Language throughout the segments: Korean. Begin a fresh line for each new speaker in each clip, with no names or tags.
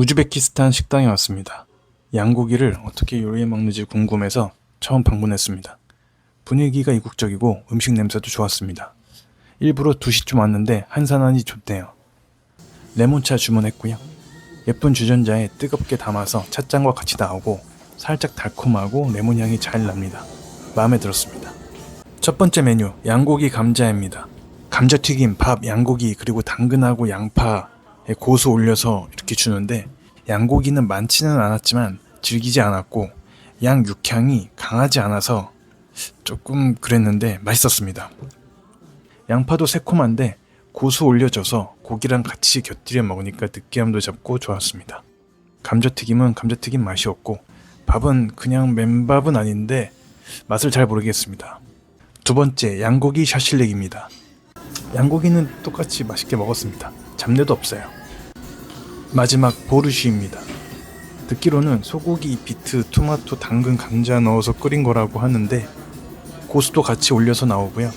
우즈베키스탄 식당에 왔습니다. 양고기를 어떻게 요리해 먹는지 궁금해서 처음 방문했습니다. 분위기가 이국적이고 음식 냄새도 좋았습니다. 일부러 2시쯤 왔는데 한산하니 좋네요. 레몬차 주문했고요. 예쁜 주전자에 뜨겁게 담아서 찻잔과 같이 나오고 살짝 달콤하고 레몬 향이 잘 납니다. 마음에 들었습니다. 첫 번째 메뉴 양고기 감자입니다. 감자튀김, 밥, 양고기 그리고 당근하고 양파에 고수 올려서 이렇게 주는데 양고기는 많지는 않았지만 질기지 않았고 양 육향이 강하지 않아서 조금 그랬는데 맛있었습니다. 양파도 새콤한데 고수 올려줘서 고기랑 같이 곁들여 먹으니까 느끼함도 잡고 좋았습니다. 감자튀김은 감자튀김 맛이었고 밥은 그냥 맨밥은 아닌데 맛을 잘 모르겠습니다. 두 번째 양고기 샤실렉입니다. 양고기는 똑같이 맛있게 먹었습니다. 잡내도 없어요. 마지막 보르쉬입니다. 듣기로는 소고기, 비트, 토마토, 당근, 감자 넣어서 끓인 거라고 하는데 고수도 같이 올려서 나오고요.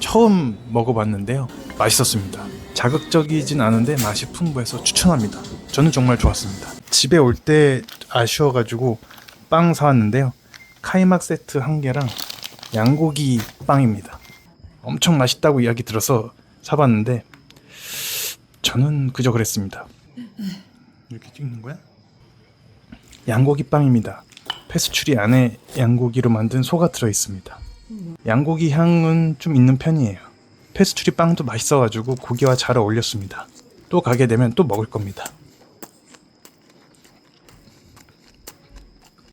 처음 먹어봤는데요. 맛있었습니다. 자극적이진 않은데 맛이 풍부해서 추천합니다. 저는 정말 좋았습니다. 집에 올 때 아쉬워가지고 빵 사왔는데요. 카이막 세트 한 개랑 양고기 빵입니다. 엄청 맛있다고 이야기 들어서 사봤는데 저는 그저 그랬습니다. 이렇게 찍는 거야? 양고기 빵입니다. 페스츄리 안에 양고기로 만든 소가 들어 있습니다. 양고기 향은 좀 있는 편이에요. 페스츄리 빵도 맛있어가지고 고기와 잘 어울렸습니다. 또 가게 되면 또 먹을 겁니다.